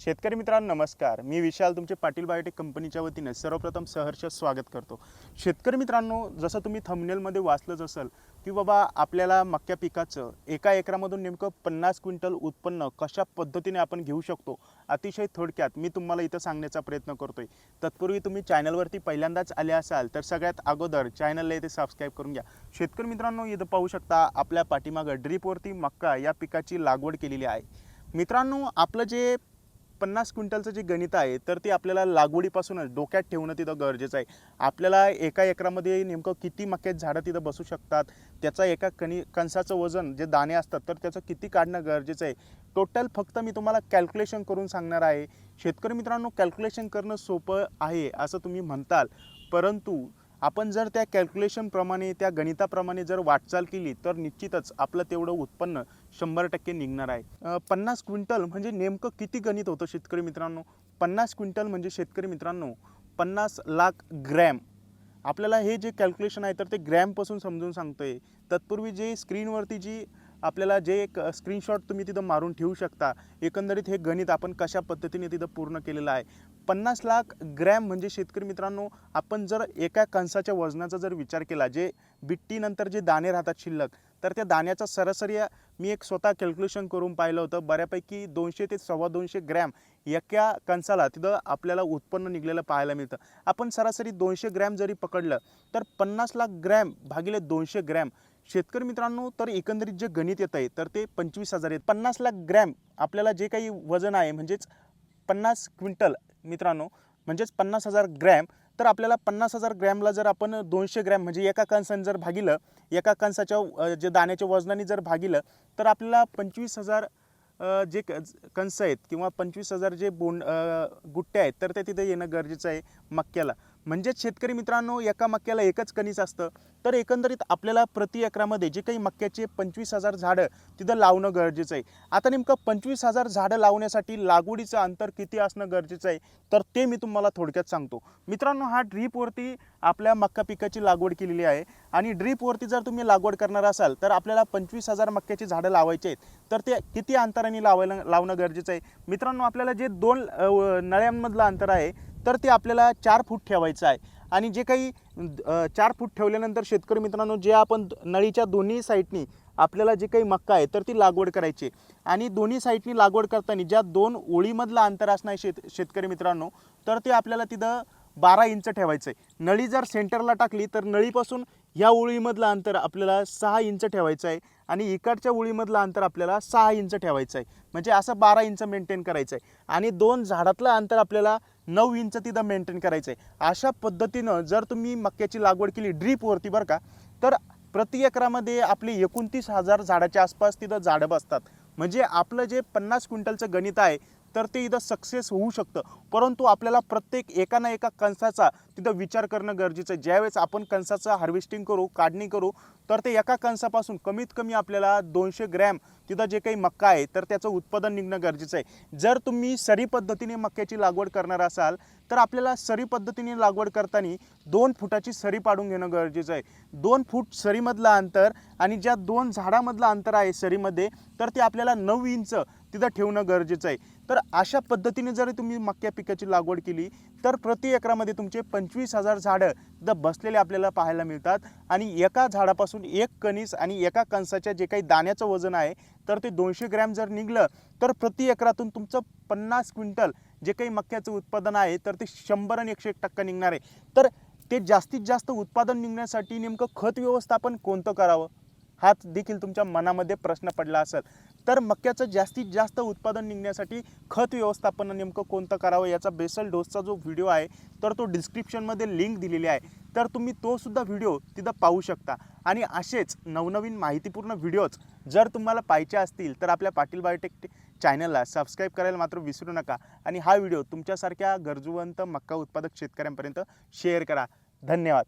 शेतकरी मित्रांनो नमस्कार. मी विशाल तुमचे पाटील बायोटेक कंपनीच्या वतीने सर्वप्रथम सहर्ष स्वागत करतो. शेतकरी मित्रांनो जसं तुम्ही थंबनेलमध्ये वाचलंच असेल की बाबा आपल्याला मक्या पिकाचं एका एकरामधून नेमकं पन्नास क्विंटल उत्पन्न कशा पद्धतीने आपण घेऊ शकतो अतिशय थोडक्यात मी तुम्हाला इथं सांगण्याचा प्रयत्न करतोय. तत्पूर्वी तुम्ही चॅनलवरती पहिल्यांदाच आले असाल तर सगळ्यात अगोदर चॅनलला इथे सबस्क्राईब करून घ्या. शेतकरी मित्रांनो इथं पाहू शकता आपल्या पाठीमागं ड्रीपवरती मक्का या पिकाची लागवड केलेली आहे. मित्रांनो आपलं जे पन्नास क्विंटलचं जे गणित आहे तर ते आपल्याला लागवडीपासूनच डोक्यात ठेवणं तिथं गरजेचं आहे. आपल्याला एका एकरामध्ये नेमकं किती मक्यात झाडं तिथं बसू शकतात? त्याचा एका कणी कणसाचं वजन जे दाणे असतात तर त्याचं किती काढणं गरजेचं आहे? टोटल फक्त मी तुम्हाला कॅल्क्युलेशन करून सांगणार आहे. शेतकरी मित्रांनो कॅल्क्युलेशन करणं सोपं आहे असं तुम्ही म्हणताल. परंतु आपण जर त्या कॅल्क्युलेशनप्रमाणे त्या गणिताप्रमाणे जर वाटचाल केली तर निश्चितच आपलं तेवढं उत्पन्न शंभर टक्के निघणार आहे. पन्नास क्विंटल म्हणजे नेमकं किती गणित होतं शेतकरी मित्रांनो? पन्नास क्विंटल म्हणजे शेतकरी मित्रांनो पन्नास लाख ग्रॅम. आपल्याला हे जे कॅल्क्युलेशन आहे तर ते ग्रॅमपासून समजून सांगतो आहे तत्पूर्वी जे स्क्रीनवरती जी आपल्याला जे एक स्क्रीनशॉट तुम्ही तिथं मारून ठेवू शकता. एकंदरीत हे गणित आपण कशा पद्धतीने तिथं पूर्ण केलेलं आहे? पन्नास लाख ग्रॅम म्हणजे शेतकरी मित्रांनो आपण जर एका कणसाच्या वजनाचा जर विचार केला जे बिट्टीनंतर जे दाणे राहतात शिल्लक तर त्या दाण्याचा सरासरी मी एक स्वतः कॅल्क्युलेशन करून पाहिलं होतं बऱ्यापैकी दोनशे ते सव्वा दोनशे ग्रॅम एका कणसाला तिथं आपल्याला उत्पन्न निघलेलं पाहायला मिळतं. आपण सरासरी दोनशे ग्रॅम जरी पकडलं तर पन्नास लाख ग्रॅम भागिले दोनशे ग्रॅम शेतकरी मित्रांनो तर एकंदरीत जे गणित येत आहे तर ते पंचवीस हजार आहेत. पन्नास लाख ग्रॅम आपल्याला जे काही वजन आहे म्हणजेच पन्नास क्विंटल मित्रांनो म्हणजेच पन्नास हजार ग्रॅम तर आपल्याला पन्नास हजार ग्रॅमला जर आपण दोनशे ग्रॅम म्हणजे एका कणसाने जर भागिलं एका कणसाच्या जे दाण्याच्या वजनाने जर भागिलं तर आपल्याला पंचवीस हजार जे कणसं आहेत किंवा पंचवीस हजार जे बोंड गुट्टे आहेत तर ते तिथे येणं गरजेचं आहे मक्याला. म्हणजेच शेतकरी मित्रांनो एका मक्याला एकच कणीस असतं. तर एकंदरीत आपल्याला प्रति एकरामध्ये जे काही मक्याचे पंचवीस हजार झाडं तिथं लावणं गरजेचं आहे. आता नेमकं पंचवीस हजार झाडं लावण्यासाठी लागवडीचं अंतर किती असणं गरजेचं आहे? तर ते मी तुम्हाला थोडक्यात सांगतो. मित्रांनो हा ड्रीपवरती आपल्या मक्का पिकाची लागवड केलेली आहे. आणि ड्रीपवरती जर तुम्ही लागवड करणार असाल तर आपल्याला पंचवीस हजार मक्याची झाडं लावायची आहेत. तर ते किती अंतराने लावायला लावणं गरजेचं आहे? मित्रांनो आपल्याला जे दोन नळ्यांमधलं अंतर आहे तर ते आपल्याला चार फूट ठेवायचं आहे आणि जे काही चार फूट ठेवल्यानंतर शेतकरी मित्रांनो जे आपण नळीच्या दोन्ही साईडनी आपल्याला जे काही मक्का आहे तर ती लागवड करायची आहे. आणि दोन्ही साईडनी लागवड करताना ज्या दोन ओळीमधलं अंतर असणार आहे शेत शेतकरी मित्रांनो तर ते आपल्याला तिथं बारा इंच ठेवायचं आहे नळी जर सेंटरला टाकली तर नळीपासून ह्या ओळीमधलं अंतर आपल्याला सहा इंच ठेवायचं आहे आणि इकडच्या ओळीमधलं अंतर आपल्याला सहा इंच ठेवायचं आहे. म्हणजे असं बारा इंच मेंटेन करायचं आहे. आणि दोन झाडातलं अंतर आपल्याला नऊ इंच तिथं मेंटेन करायचं आहे. अशा पद्धतीनं जर तुम्ही मक्याची लागवड केली ड्रीपवरती बरं का तर प्रति एकरामध्ये आपले एकोणतीस हजार झाडाच्या आसपास तिथं झाडं बसतात. म्हणजे आपलं जे पन्नास क्विंटलचं गणित आहे तर ते इथं सक्सेस होऊ शकतं. परंतु आपल्याला प्रत्येक एका ना एका कणसाचा तिथं विचार करणं गरजेचं आहे. ज्यावेळेस आपण कणसाचं हार्वेस्टिंग करू काढणी करू तर ते एका कणसापासून कमीत कमी आपल्याला दोनशे ग्रॅम तिथं जे काही मक्का आहे तर त्याचं उत्पादन निघणं गरजेचं आहे. जर तुम्ही सरी पद्धतीने मक्याची लागवड करणार असाल तर आपल्याला सरी पद्धतीने लागवड करताना दोन फुटाची सरी पाडून घेणं गरजेचं आहे. दोन फूट सरीमधलं अंतर आणि ज्या दोन झाडामधलं अंतर आहे सरीमध्ये तर ते आपल्याला नऊ इंच तिथं ठेवणं गरजेचं आहे. तर अशा पद्धतीने जर तुम्ही मक्या पिकाची लागवड केली तर प्रति एकरामध्ये तुमचे पंचवीस हजार झाडं तिथं बसलेले आपल्याला पाहायला मिळतात आणि एका झाडापासून एक कणीस आणि एका कणसाच्या जे काही दाण्याचं वजन आहे तर ते दोनशे ग्रॅम जर निघलं तर प्रति एकरातून तुमचं पन्नास क्विंटल जे काही मक्याचं उत्पादन आहे तर ते शंभर आणि एकशे एक टक्का निघणार आहे. तर ते जास्तीत जास्त उत्पादन निघण्यासाठी नेमकं खत व्यवस्थापन कोणतं करावं? हाच देखील तुमच्या मनामध्ये प्रश्न पडला असेल. तर मक्याचं जास्तीत जास्त उत्पादन निघण्यासाठी खत व्यवस्थापन नेमकं कोणतं करावं याचा बेसल डोसचा जो व्हिडिओ आहे तर तो डिस्क्रिप्शनमध्ये लिंक दिलेली आहे. तर तुम्ही तो सुद्धा व्हिडिओ तिथं पाहू शकता. आणि असेच नवनवीन माहितीपूर्ण व्हिडिओज जर तुम्हाला पाहिजे असतील तर आपल्या पाटील बायोटेक चॅनलला सबस्क्राईब करायला मात्र विसरू नका. आणि हा व्हिडिओ तुमच्यासारख्या गरजूवंत मक्का उत्पादक शेतकऱ्यांपर्यंत शेअर करा. धन्यवाद.